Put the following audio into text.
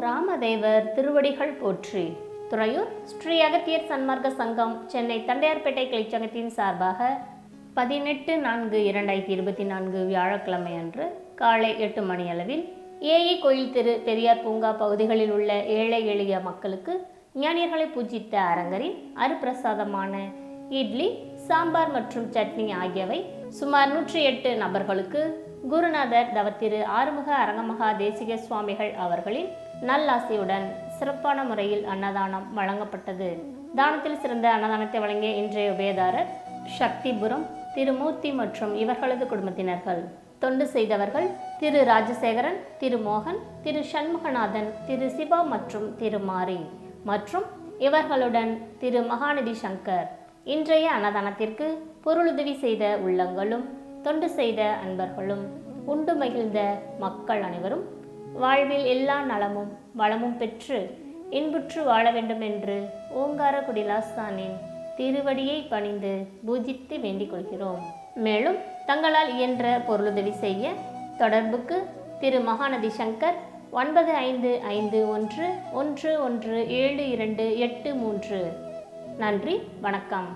ராமதேவர் திருவடிகள் போற்றி. துறையூர் ஸ்ரீ அகத்தியர் சன்மார்க்க சங்கம் சென்னை தண்டையார்பேட்டை கிளைச்சங்கத்தின் சார்பாக பதினெட்டு நான்கு இரண்டாயிரத்தி இருபத்தி நான்கு வியாழக்கிழமை அன்று காலை எட்டு மணி அளவில் ஏஇ கோயில் திரு பெரியார் பூங்கா பகுதிகளில் உள்ள ஏழை எளிய மக்களுக்கு ஞானியர்களை பூஜித்த அரங்கரின் அருப்பிரசாதமான இட்லி சாம்பார் மற்றும் சட்னி ஆகியவை சுமார் நூற்றி எட்டு நபர்களுக்கு குருநாதர் தவத்திரு ஆறுமுக அரங்கமகா தேசிக சுவாமிகள் அவர்களின் நல்லாசையுடன் சிறப்பான முறையில் அன்னதானம் வழங்கப்பட்டது. தானத்தில் சிறந்த அன்னதானத்தை வழங்கிய இன்றைய உபயதாரர் சக்திபுரம் திருமூர்த்தி மற்றும் இவர்களது குடும்பத்தினர்கள். தொண்டு செய்தவர்கள் திரு ராஜசேகரன் திரு மோகன் திரு சண்முகநாதன் திரு சிவா மற்றும் திரு மாரி மற்றும் இவர்களுடன் திரு மகாநிதி சங்கர் இன்றைய அன்னதானத்திற்கு பொருளுதவி செய்த உள்ளங்களும் தொண்டு செய்த அன்பர்களும் உண்டு மகிழ்ந்த மக்கள் அனைவரும் வாழ்வில் எல்லா நலமும் வளமும் பெற்று இன்புற்று வாழ வேண்டும் என்று ஓங்கார குடிலாஸ்தானின் திருவடியை பணிந்து பூஜித்து வேண்டிக் கொள்கிறோம். மேலும் தங்களால் இயன்ற பொருளுதவி செய்ய தொடர்புக்கு திரு. மகாநதி சங்கர் ஒன்பது ஐந்து ஐந்து ஒன்று ஒன்று ஒன்று ஏழு இரண்டு எட்டு மூன்று நன்றி வணக்கம்.